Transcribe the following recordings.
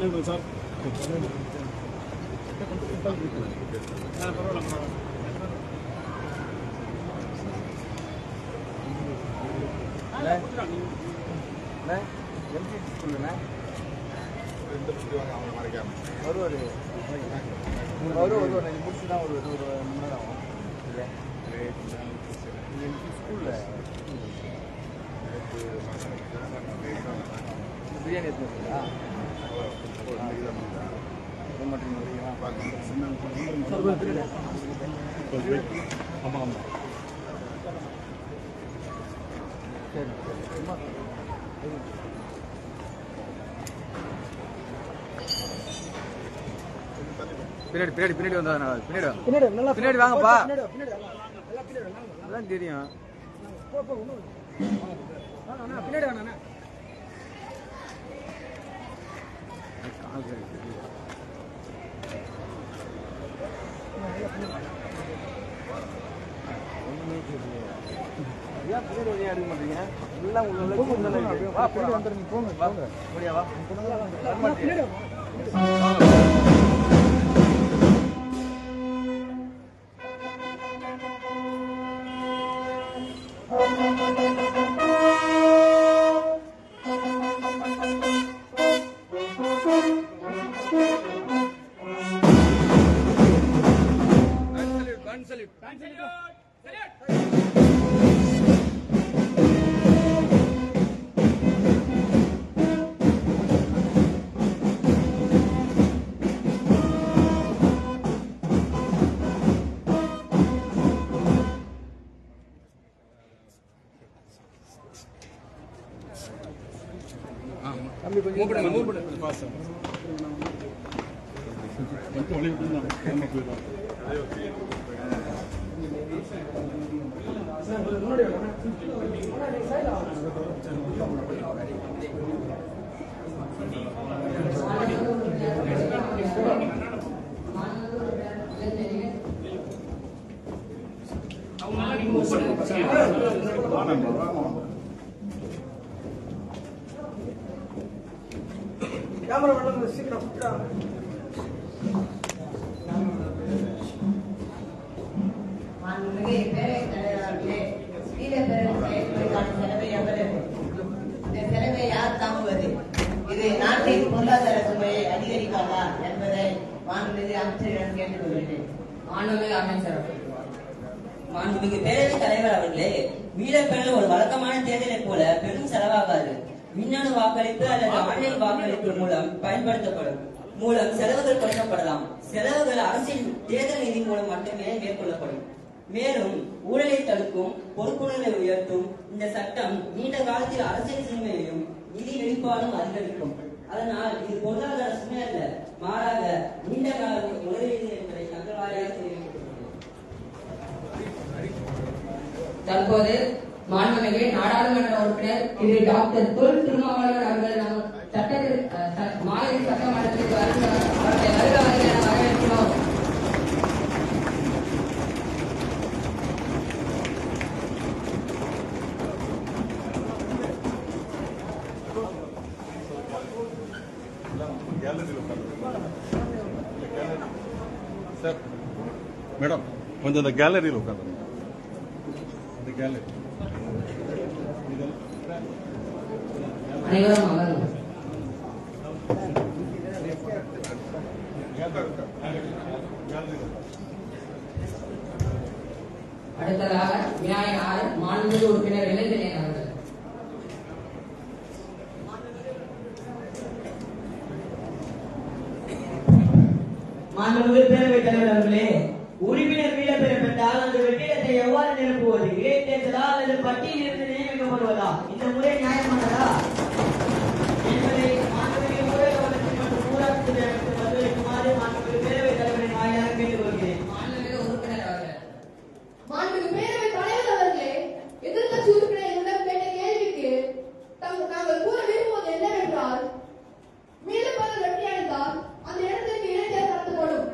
lên rồi Đây. Đây. Nhấn cái phần này. ഒരു ഒരു ഒരു ഒരു ഒരു മുറിച്ചിടാൻ ഒരു ഒരു നമ്മുടെ பிரியாணி வரீங்களா ஆமாம் ஆமாம் சரி சரி பின்னாடி பின்னாடி பின்னாடி வந்தா பின்னாடி வாங்கப்பா. அதான் தெரியும் பின்னாடி வாங்க சரி எடுக்க மாட்டீங்க எல்லாம் உள்ள போங்க, போங்க, இருக்கு. கேமரா மட்டும் சீக்கிரம் சீக்கிரம் மாண்புமிகு பேரவைத் தலைவர் அவர்களே, வீரப்பெருமை செயல்முறைக்கான செலவை எவ்வளவு? இந்த செலவை யார் தாங்குவது இது நாட்டின் பொருளாதார சுமையை அதிகரிக்காதா என்பதை மாண்புமிகு அமைச்சரிடம் கேட்டுக்கொள்கிறேன். மாண்புமிகு அமைச்சர் மாண்புமிகு பேரவைத் தலைவர் அவர்களே வீரப்பெண்கள் ஒரு வழக்கமான தேர்தலை போல பெரும் செலவாகாது. மின்னணு வாக்களிப்பு அல்லது ஆன்லைன் வாக்களிப்பு மூலம் பயன்படுத்தப்படும். மூலம் செலவுகள் குறைக்கப்படலாம் செலவுகள் அரசின் தேர்தல் நிதி மூலம் மட்டுமே மேற்கொள்ளப்படும். மேலும் ஊழலை தடுக்கும் பொறுப்புணர்வை உயர்த்தும் இந்த சட்டம் நீண்ட காலத்தில் அரசியல் சிறுமையையும் நிதி வெளிப்பாடும் அதிகரிக்கும். அதனால் இது பொருளாதார சுமை அல்ல மாறாக நீண்ட கால முதலீடு என்பதை தங்கள் தற்போது மாண்புமிகு நாடாளுமன்ற உறுப்பினர் திரு டாக்டர் தொல் திருமாவளவன் அவர்கள் நம்ம மேடம் கொஞ்சம் இந்த கேலரியில் உட்காந்து இந்த கேலரி அடுத்ததாக உறுப்பினர் இளைஞர் அவர்கள். உறுப்பினர் வீடப்பெற அந்த வெற்றிடத்தை எவ்வாறு நிரப்புவது? இடைத்தேர்தலா அல்லது பட்டியலிருந்து நியமிக்கப்படுவதா? இந்த முறை நியாயமானதா என்பதை மாண்புமிகு ஊரக வளர்ச்சி மற்றும் ஊராட்சி துறை அமைச்சர் பதிலளிக்குமாறு மாண்புமிகு பேரவைத் தலைவரின் வாயிலாக கேட்டுக்கொள்கிறேன் மாண்புமிகு உறுப்பினர் அவர்கள் மாண்புமிகு பேரவைத் தலைவர் அவர்களே எதிர்க்கட்சி உறுப்பினர் என்னிடம் கேட்ட கேள்விக்கு தங்க- நாங்கள் கூற விரும்புவது என்னவென்றால் மீதப்பவர் வெற்றி அடைந்தால் அந்த இடத்திற்கு இடைத்தேர்தல் நடத்தப்படும்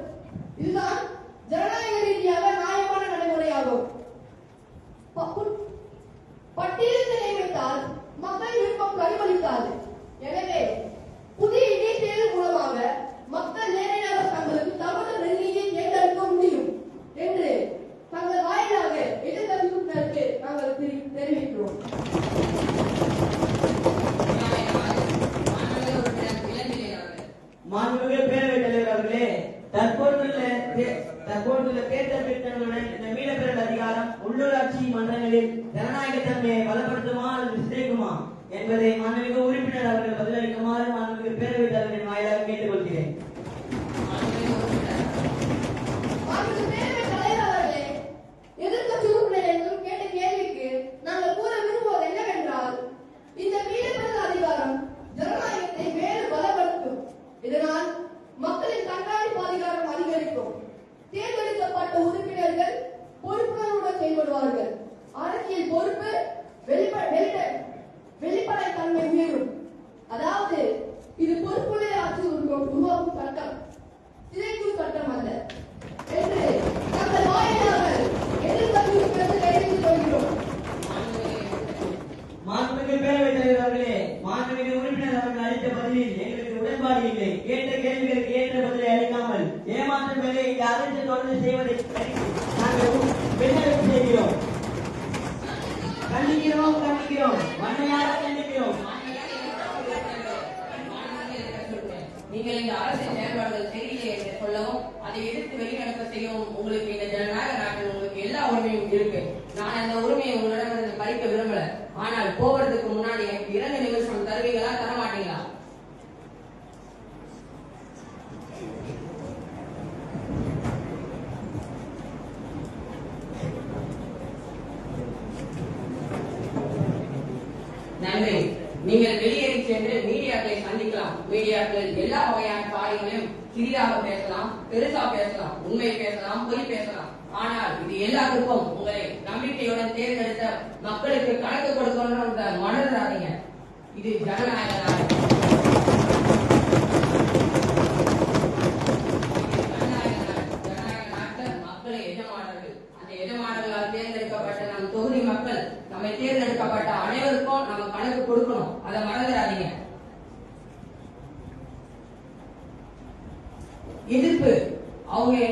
இதுதான் ஜனநாயக ரீதியாக நியாயமான நடைமுறையாகும் ப- பட்டியலில் தெரிவிக்கிறோம் மாண்புமிகு உறுப்பினர் இளந்திரை அவர்கள் மாண்புமிகு பேரவைத் தலைவர் அவர்களே தற்போதுள்ள தற்போதுள்ள தேர்தல் திட்டங்களுடன் இந்த மீளப்பெறல் அதிகாரம் உள்ளூராட்சி மன்றங்களில் ஜனநாயக தன்மையை பலப்படுத்துமா அல்லது சிதைக்குமா என்பதை மாண்புமிகு உறுப்பினர் அவர்கள் பதிலளிக்குமாறு மாண்புமிகு பேரவைத் தலைவரின் வாயிலாக கேட்டுக்கொள்கிறேன் மாண்புமிகு உறுப்பினர் மாண்புமிகு பேரவைத் தலைவர் அவர்களே, எதிர்க்கட்சி உறுப்பினர் என்றும் கேட்ட கேள்விக்கு நாங்கள் கூற விரும்புவது என்னவென்றால் இந்த மீளப்பெறுதல் அதிகாரம் ஜனநாயகத்தை மேலும் பலப்படுத்தும் இதனால் மக்களின் கண்காணிப்பு அதிகாரம் அதிகரிக்கும் தேர்ந்தெடுக்கப்பட்ட உறுப்பினர்கள் பொறுப்புணர்வுடன் செயல்படுவார்கள் அரசியல் பொறுப்பு வெளிப்ப- வெளிப்ப- வெளிப்படைத்தன்மை உயரும் அதாவது இது பொறுப்புடைய ஆட்சி உருவாக்கும் சட்டம் மீடியாக்கள் எல்லா வகையான காரியங்களையும் சிறிதாக பேசலாம் பெருசா பேசலாம் உண்மை பேசலாம் பொய் பேசலாம். ஆனால் இது எல்லாருக்கும் உங்களை நம்பிக்கையுடன் தேர்ந்தெடுத்த மக்களுக்கு கணக்கு கொடுக்கணும் மணர்றாதீங்க இது ஜனநாயக நாடு ஜனநாயக ஜனநாயக எஜமானர்கள் அந்த எஜமானர்களால் தேர்ந்தெடுக்கப்பட்ட நம் தொகுதி மக்கள் நம்மை தேர்ந்தெடுக்கப்பட்ட அனைவருக்கும் நம்ம கணக்கு கொடுக்கணும். அதை மறந்துடாதீங்க. எதிர்ப்பு. அவங்க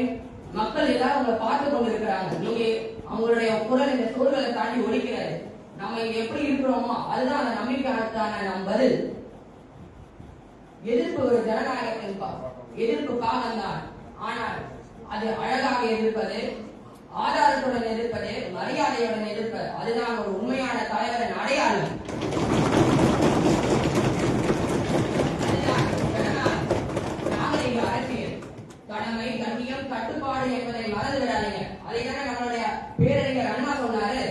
மக்கள் எல்லாரும் அவங்களை பார்த்து கொண்டு இருக்கிறாங்க நீங்க அவங்களுடைய குரல் இந்த சூழலை தாண்டி ஒழிக்கிறது நம்ம இங்க எப்படி இருக்கிறோமோ அதுதான் அந்த நம்பிக்கைக்கான நம் பதில். எதிர்ப்பு ஒரு ஜனநாயகத்தின் பா- எதிர்ப்பு காலம்தான் ஆனால் அது அழகாக எதிர்ப்பது ஆதாரத்துடன் எதிர்ப்பது மரியாதையுடன் எதிர்ப்பது அதுதான் ஒரு உண்மையான தலைவரின் அடையாளம். கட்டுப்பாடு என்பதை மறந்து விடாதீங்க அதை தானே நம்மளுடைய பேரறிஞர் அண்ணா சொன்னாரு.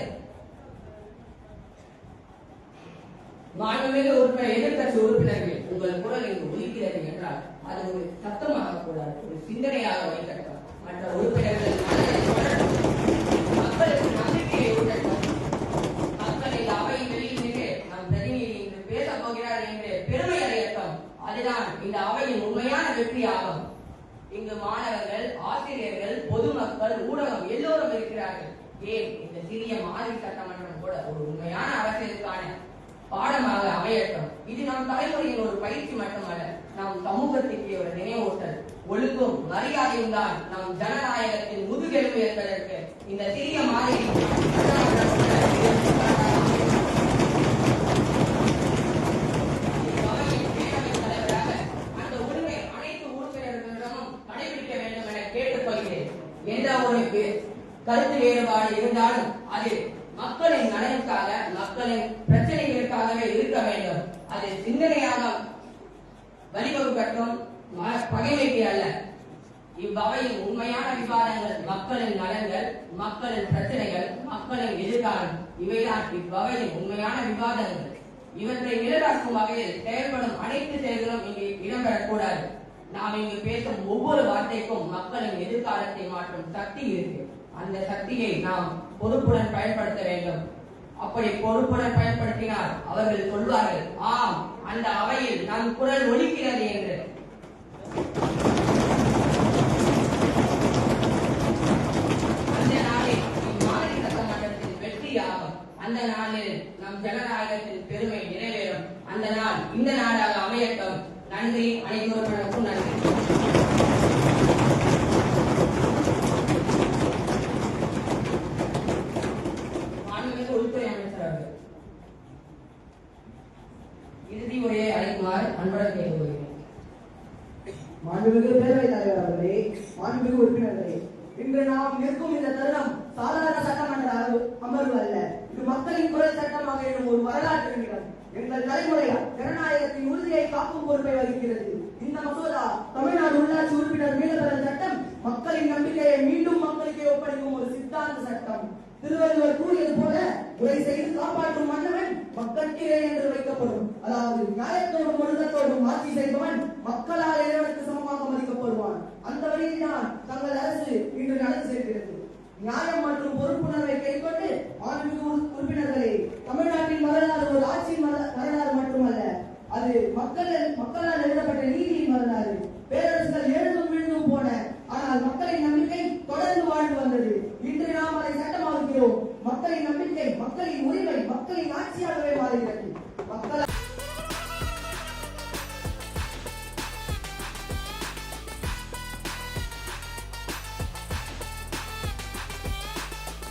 மாண்புமிகு உறுப்பினர் எதிர்க்கட்சி உறுப்பினர்கள் உங்கள் குரல் இங்கு ஒலிக்கிறது என்றால் அது ஒரு சத்தமாக கூடாது ஒரு சிந்தனையாக வைக்கட்டும் மற்ற உறுப்பினர்கள் மக்களுக்கு நம்பிக்கையை ஊட்டட்டும். மக்கள் இந்த அவையின் வெளியில் நின்று நம் பிரதிநிதி இன்று பேசப் போகிறார் என்று பெருமை அடையட்டும். அதுதான் இந்த அவையின் உண்மையான வெற்றி ஆகும் இங்கு மாணவர்கள் ஆசிரியர்கள் பொதுமக்கள் ஊடகம் எல்லோரும் இருக்கிறார்கள். ஏன்? இந்த சிறிய மாதிரி சட்டமன்றம் கூட ஒரு உண்மையான அரசியலுக்கான பாடமாக அமையட்டும். இது நம் தலைமுறையின் ஒரு பயிற்சி மட்டுமல்ல நம் சமூகத்திற்கு ஒரு நினைவூட்டல். ஒழுக்கும் மரியாதையும் தான் நம் ஜனநாயகத்தின் முதுகெலும்பு என்பதற்கு இந்த சிறிய மாதிரி சட்டமன்றம் கூட எடுத்துக்காட்டாக அமையும். அவையின் பேரவைத் தலைவராக அந்த உரிமை அனைத்து உறுப்பினர்களிடமும் கடைபிடிக்க வேண்டும் என கேட்டுக்கொள்கிறேன் எந்த ஒரு வே- கருத்து வேறுபாடு இருந்தாலும் அது மக்களின் நலனுக்காக மக்களின் பிரச்சனைகளுக்காகவே இருக்க வேண்டும் அது சிந்தனையாக வழிவகுக்கட்டும் பகைமைக்கு அல்ல. இவ்வகையின் உண்மையான விவாதங்கள் மக்களின் நலன்கள் மக்களின் பிரச்சனைகள் மக்களின் எதிர்காலம் இவைதான் இவ்வகையில் உண்மையான விவாதங்கள். இவற்றை நிலராக்கும் வகையில் செயல்படும் அனைத்து செயல்களும் இங்கு இடம்பெறக்கூடாது. நாம் இங்கு பேசும் ஒவ்வொரு வார்த்தைக்கும் மக்களின் எதிர்காலத்தை மாற்றும் சக்தி இருக்கு. அந்த சக்தியை நாம் பொறுப்புடன் பயன்படுத்த வேண்டும். அப்படி பொறுப்புடன் பயன்படுத்தினால் அவர்கள் சொல்வார்கள் ஆம் அந்த அவையில் நம் குரல் ஒலிக்கிறது என்று. அந்த நாளில் இம்மாநில சட்டமன்றத்தின் வெற்றியாகும் அந்த நாளில் நம் ஜனநாயகத்தின் பெருமை நிறைவேறும். அந்த நாள் இந்த நாளாக அமையட்டும். நன்றி அனைவருக்கும் நன்றி மாண்புமிகு உள்துறை அமைச்சர் அன்புடன் கேட்டுக்கொள்கிறேன் மாண்புமிகு பேரவைத் தலைவர் அவர்களே மாண்புமிகு உறுப்பினர்களே இன்று நாம் நிற்கும் இந்த தருணம் சாதாரண சட்டமன்ற அமர்வு- அல்ல. இது மக்களின் குரல் சட்டமாக எனும் ஒரு வரலாற்று நிகழ்வு. எங்கள் தலைமுறையால் ஜனநாயகத்தின் உறுதியை காக்கும் பொறுப்பை வகிக்கிறது. இந்த மசோதா தமிழ்நாடு உள்ளாட்சி உறுப்பினர் மீளப்பெறல் சட்டம் மக்களின் நம்பிக்கையை மீண்டும் மக்களுக்கே ஒப்படைக்கும் ஒரு சித்தாந்த சட்டம். திருவள்ளுவர் கூறியது போல உரை செய்து காப்பாற்றும் மன்னர் மக்கட்கிரே என்று வைக்கப்படும் அதாவது நியாயத்தோடும் ஒழுங்கத்தோடும் ஆட்சி செய்பவன் மக்களால் இறைவனுக்கு சமமாக மதிக்கப்படுவான். அந்த வழியில் தான் தங்கள் அரசு இன்று நடந்து செல்கிறது நியாயம் மற்றும் பொறுப்புணர்வை கைக்கொண்டு மாண்புமிகு உறுப்பினர்களை உறுப்பினர்களே தமிழ்நாட்டின் வரலாறு ஒரு ஆட்சியின் வரலாறு மட்டுமல்ல அது மக்கள் மக்களால் எழுதப்பட்ட நீதியின் வரலாறு